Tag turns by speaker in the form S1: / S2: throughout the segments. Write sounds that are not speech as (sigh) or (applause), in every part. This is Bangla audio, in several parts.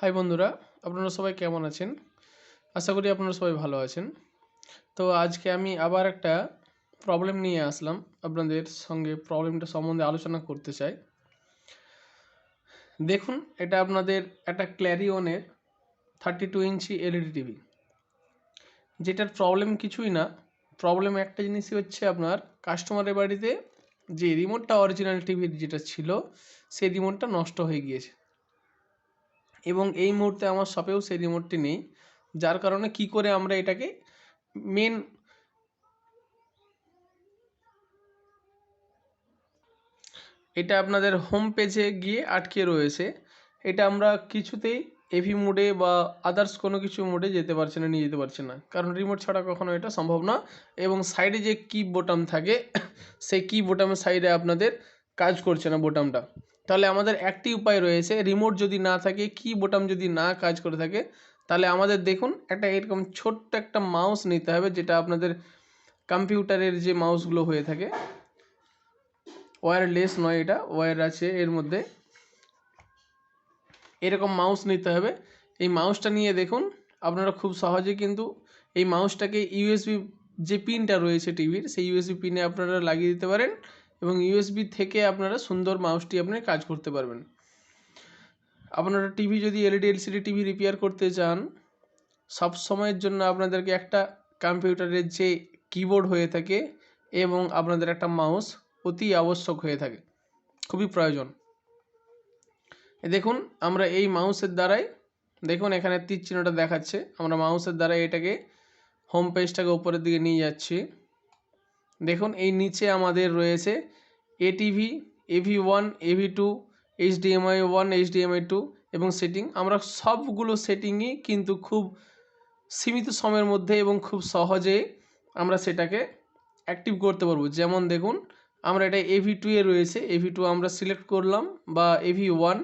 S1: হাই বন্ধুরা। আপনারা সবাই কেমন আছেন? আশা করি আপনারা সবাই ভালো আছেন। তো আজকে আমি আবার একটা প্রবলেম নিয়ে আসলাম। আপনাদের সঙ্গে প্রবলেমটা সম্বন্ধে আলোচনা করতে চাই। দেখুন, এটা আপনাদের একটা ক্ল্যারিওনের thirty two inch LED TV যেটার প্রবলেম কিছুই না। প্রবলেম একটা জিনিসই হচ্ছে আপনার কাস্টমারের বাড়িতে যে রিমোটটা অরিজিনাল টিভির যেটা ছিল, সেই রিমোটটা নষ্ট হয়ে গিয়েছে। এবং এই মুহূর্তে আমার শপেও সেই রিমোটটি নেই। যার কারণে কি করে আমরা এটাকে মেন এটা আপনাদের হোম পেজে গিয়ে আটকে রয়েছে। এটা আমরা কিছুতেই এভি মোডে বা আদার্স কোনো কিছু মোডে যেতে পারছে না, নিয়ে যেতে পারছে না। কারণ রিমোট ছাড়া কখনো এটা সম্ভব না এবং সাইডে যে কি বোটাম থাকে, (coughs) সেই কি বোটামের সাইডে আপনাদের কাজ করছে না বোটামটা তাহলে আমাদের একটি উপায় রয়েছে রিমোট যদি না থাকে কি বোটাম যদি না কাজ করে থাকে, তাহলে আমাদের দেখুন একটা এরকম ছোট্ট একটা মাউস নিতে হবে, যেটা আপনাদের কম্পিউটারের যে মাউসগুলো হয়ে থাকে। ওয়্যারলেস নয় এটা ওয়্যার আছে এর মধ্যে। এরকম মাউস নিতে হবে। এই মাউসটা নিয়ে দেখুন, আপনারা খুব সহজে কিন্তু এই মাউসটাকে ইউএসবি যে পিনটা রয়েছে টিভির সেই ইউএসবি পিনে আপনারা লাগিয়ে দিতে পারেন। এবং ইউএসবি থেকে আপনারা সুন্দর মাউসটি আপনি কাজ করতে পারবেন। আপনারা টিভি যদি এলইডি এলসিডি টিভি রিপেয়ার করতে চান, সব সময়ের জন্য আপনাদেরকে একটা কম্পিউটারের যে কিবোর্ড হয়ে থাকে এবং আপনাদের একটা মাউস অতি আবশ্যক হয়ে থাকে। খুবই প্রয়োজন। দেখুন, আমরা এই মাউসের দ্বারাই, দেখুন এখানে তীর চিহ্নটা দেখাচ্ছে, আমরা মাউসের দ্বারাই এটাকে হোম পেজটাকে উপরের দিকে নিয়ে যাচ্ছি। দেখুন, এই নিচে আমাদের রয়েছে ATV AV one AV two HDMI one HDMI two এবং সেটিং আমরা সবগুলো সেটিংই কিন্তু খুব সীমিত সময়ের মধ্যে এবং খুব সহজে আমরা সেটাকে অ্যাক্টিভ করতে পারব। যেমন দেখুন, আমরা এটা এভি টু এ রয়েছে। এভি টু আমরা সিলেক্ট করলাম বা এভি ওয়ান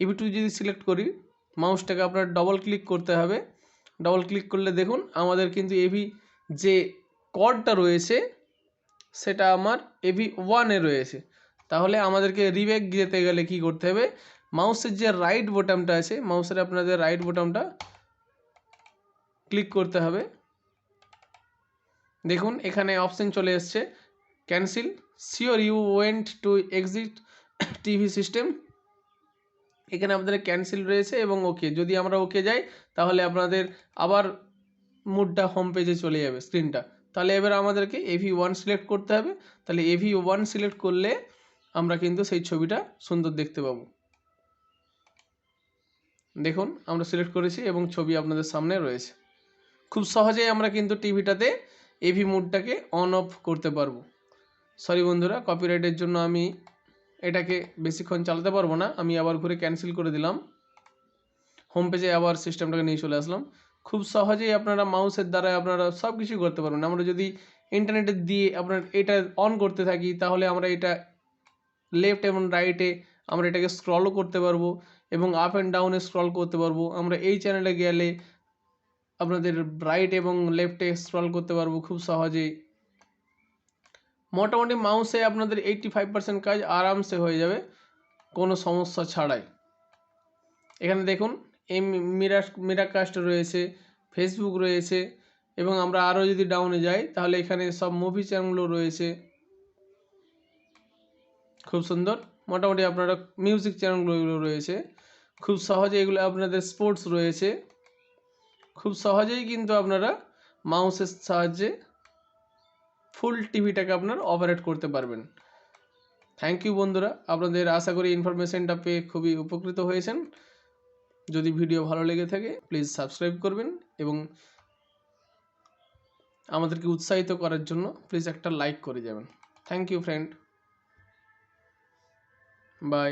S1: এভি টু যদি সিলেক্ট করি মাউসটাকে আপনার ডবল ক্লিক করতে হবে। ডবল ক্লিক করলে দেখুন, আমাদের কিন্তু এভি যে কডটা রয়েছে সেটা আমার এভি ওয়ানে রয়েছে। তাহলে আমাদেরকে রিব্যাক যেতে গেলে কি করতে হবে? মাউসের যে রাইট বোটামটা আছে, মাউসের আপনাদের রাইট বোটামটা ক্লিক করতে হবে। দেখুন, এখানে অপশন চলে এসছে। Cancel sure you want to exit TV system এখানে আপনাদের ক্যান্সেল রয়েছে এবং ওকে যদি আমরা ওকে যাই, তাহলে আপনাদের আবার মুডটা হোম পেজে চলে যাবে স্ক্রিনটা তাহলে এবার আমাদেরকে এভি ওয়ান সিলেক্ট করতে হবে। তাহলে এভি ওয়ান সিলেক্ট করলে আমরা কিন্তু সেই ছবিটা সুন্দর দেখতে পাবো। দেখুন, আমরা সিলেক্ট করেছি এবং ছবি আপনাদের সামনে রয়েছে। খুব সহজেই আমরা কিন্তু টিভিটাতে এভি মুডটাকে অন অফ করতে পারব। সরি বন্ধুরা কপিরাইটের জন্য আমি এটাকে বেশিক্ষণ চালাতে পারব না। আমি আবার ঘুরে ক্যান্সেল করে দিলাম। হোম পেজে আবার সিস্টেমটাকে নিয়ে চলে আসলাম। খুব সহজেই আপনারা মাউসের দ্বারা আপনারা সব কিছু করতে পারবেন। আমরা যদি ইন্টারনেটে দিয়ে আপনার এটা অন করতে থাকি, তাহলে আমরা এটা লেফট এবং রাইটে আমরা এটাকে স্ক্রলও করতে পারব এবং আপ অ্যান্ড ডাউনে স্ক্রল করতে পারব। আমরা এই চ্যানেলে গেলে আপনাদের রাইট এবং লেফটে স্ক্রল করতে পারব খুব সহজেই। মোটামুটি মাউসে আপনাদের এইটটি ফাইভ পার্সেন্ট কাজ আরামসে হয়ে যাবে, কোনো সমস্যা ছাড়াই। এখানে দেখুন এই মিরা মিরাকাস্ট রয়েছে ফেসবুক রয়েছে, এবং আমরা আরও যদি ডাউনে যাই, তাহলে এখানে সব মুভি চ্যানেলগুলো রয়েছে। খুব সুন্দর। মোটামুটি আপনারা মিউজিক চ্যানেলগুলো রয়েছে। খুব সহজে এগুলো আপনাদের স্পোর্টস রয়েছে। খুব সহজেই কিন্তু আপনারা মাউসের সাহায্যে ফুল টিভিটাকে আপনার অপারেট করতে পারবেন। থ্যাংক ইউ বন্ধুরা। আপনাদের আশা করি ইনফরমেশনটা পেয়ে খুবই উপকৃত হয়েছেন। যদি ভিডিও ভালো লেগে থাকে প্লিজ সাবস্ক্রাইব করবেন এবং আমাদেরকে উৎসাহিত করার জন্য প্লিজ একটা লাইক করে যাবেন। Thank you friend by